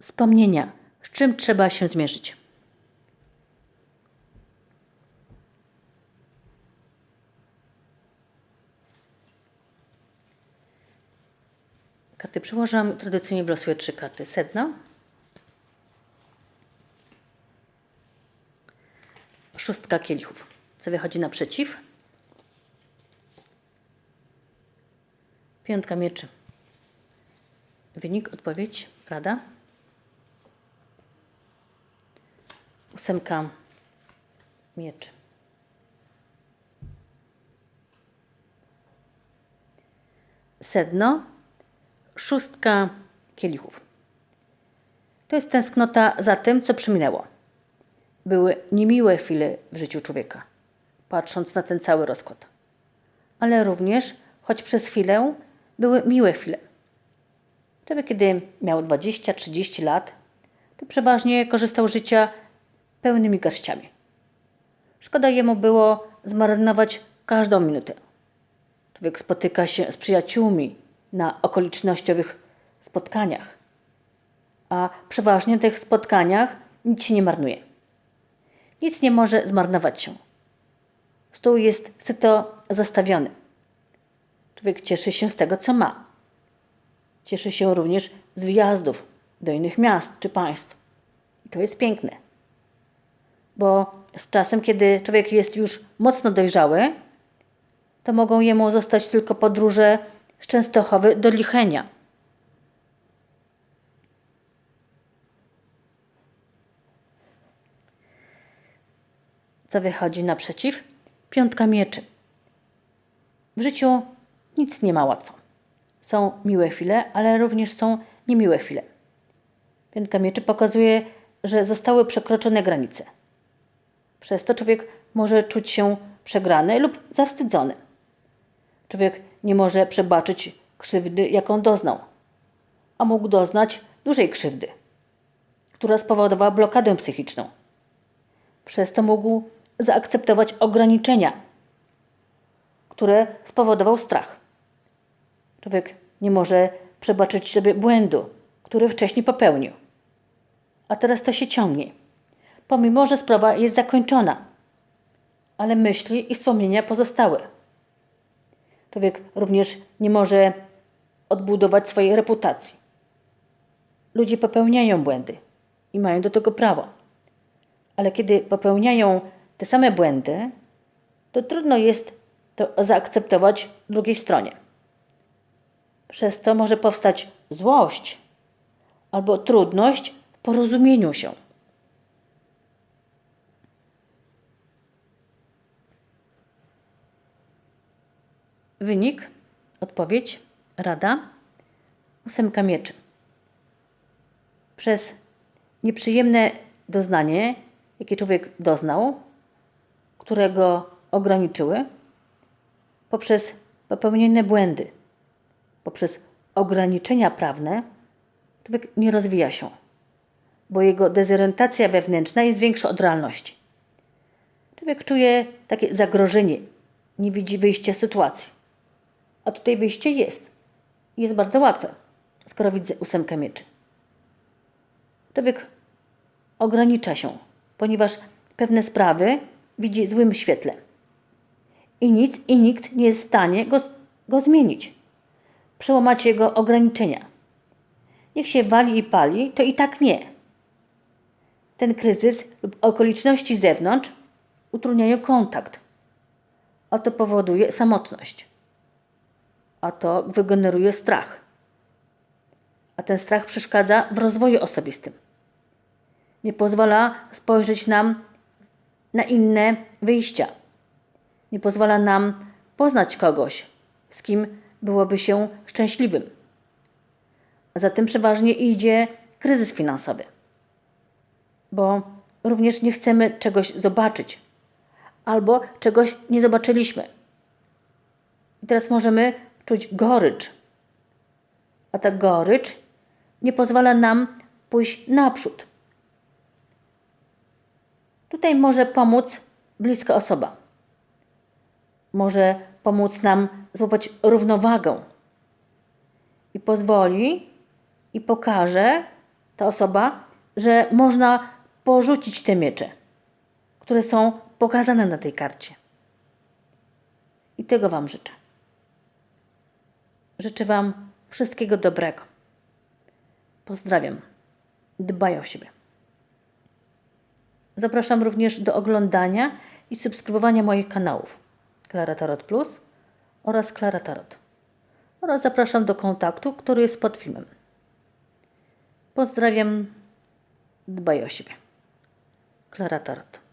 Wspomnienia, z czym trzeba się zmierzyć. Karty przełożyłam, tradycyjnie wylosuję trzy karty. Sedno, szóstka kielichów. Co wychodzi naprzeciw? Piątka mieczy. Wynik, odpowiedź, rada. Ósemka mieczy. Sedno, szóstka kielichów. To jest tęsknota za tym, co przyminęło. Były niemiłe chwile w życiu człowieka, patrząc na ten cały rozkład. Ale również, choć przez chwilę, były miłe chwile. Człowiek, kiedy miał 20-30 lat, to przeważnie korzystał z życia pełnymi garściami. Szkoda jemu było zmarnować każdą minutę. Człowiek spotyka się z przyjaciółmi na okolicznościowych spotkaniach, a przeważnie tych spotkaniach nic się nie marnuje. Nic nie może zmarnować się. Stół jest syto zastawiony. Człowiek cieszy się z tego, co ma. Cieszy się również z wyjazdów do innych miast czy państw. I to jest piękne. Bo z czasem, kiedy człowiek jest już mocno dojrzały, to mogą jemu zostać tylko podróże z Częstochowy do Lichenia. Co wychodzi naprzeciw? Piątka mieczy. W życiu nic nie ma łatwo. Są miłe chwile, ale również są niemiłe chwile. Piątka mieczy pokazuje, że zostały przekroczone granice. Przez to człowiek może czuć się przegrany lub zawstydzony. Człowiek nie może przebaczyć krzywdy, jaką doznał, a mógł doznać dużej krzywdy, która spowodowała blokadę psychiczną. Przez to mógł zaakceptować ograniczenia, które spowodował strach. Człowiek nie może przebaczyć sobie błędu, który wcześniej popełnił, a teraz to się ciągnie, pomimo że sprawa jest zakończona, ale myśli i wspomnienia pozostały. Człowiek również nie może odbudować swojej reputacji. Ludzie popełniają błędy i mają do tego prawo. Ale kiedy popełniają te same błędy, to trudno jest to zaakceptować drugiej stronie. Przez to może powstać złość albo trudność w porozumieniu się. Wynik, odpowiedź, rada, ósemka mieczy. Przez nieprzyjemne doznanie, jakie człowiek doznał, którego ograniczyły, poprzez popełnione błędy, poprzez ograniczenia prawne, człowiek nie rozwija się, bo jego dezorientacja wewnętrzna jest większa od realności. Człowiek czuje takie zagrożenie, nie widzi wyjścia z sytuacji. A tutaj wyjście jest. Jest bardzo łatwe, skoro widzę ósemkę mieczy. Człowiek ogranicza się, ponieważ pewne sprawy widzi w złym świetle. I nic i nikt nie jest w stanie go, go zmienić. Przełamać jego ograniczenia. Niech się wali i pali, to i tak nie. Ten kryzys lub okoliczności z zewnątrz utrudniają kontakt, a to powoduje samotność a to wygeneruje strach. A ten strach przeszkadza w rozwoju osobistym. Nie pozwala spojrzeć nam na inne wyjścia. Nie pozwala nam poznać kogoś, z kim byłoby się szczęśliwym. Za tym przeważnie idzie kryzys finansowy, bo również nie chcemy czegoś zobaczyć albo czegoś nie zobaczyliśmy. I teraz możemy czuć gorycz. A ta gorycz nie pozwala nam pójść naprzód. Tutaj może pomóc bliska osoba. Może pomóc nam złapać równowagę i pozwoli i pokaże, ta osoba, że można porzucić te miecze, które są pokazane na tej karcie. I tego Wam życzę. Życzę Wam wszystkiego dobrego. Pozdrawiam. Dbaj o siebie. Zapraszam również do oglądania i subskrybowania moich kanałów Klara Tarot Plus oraz Klara Tarot. Oraz zapraszam do kontaktu, który jest pod filmem. Pozdrawiam. Dbaj o siebie. Klara Tarot.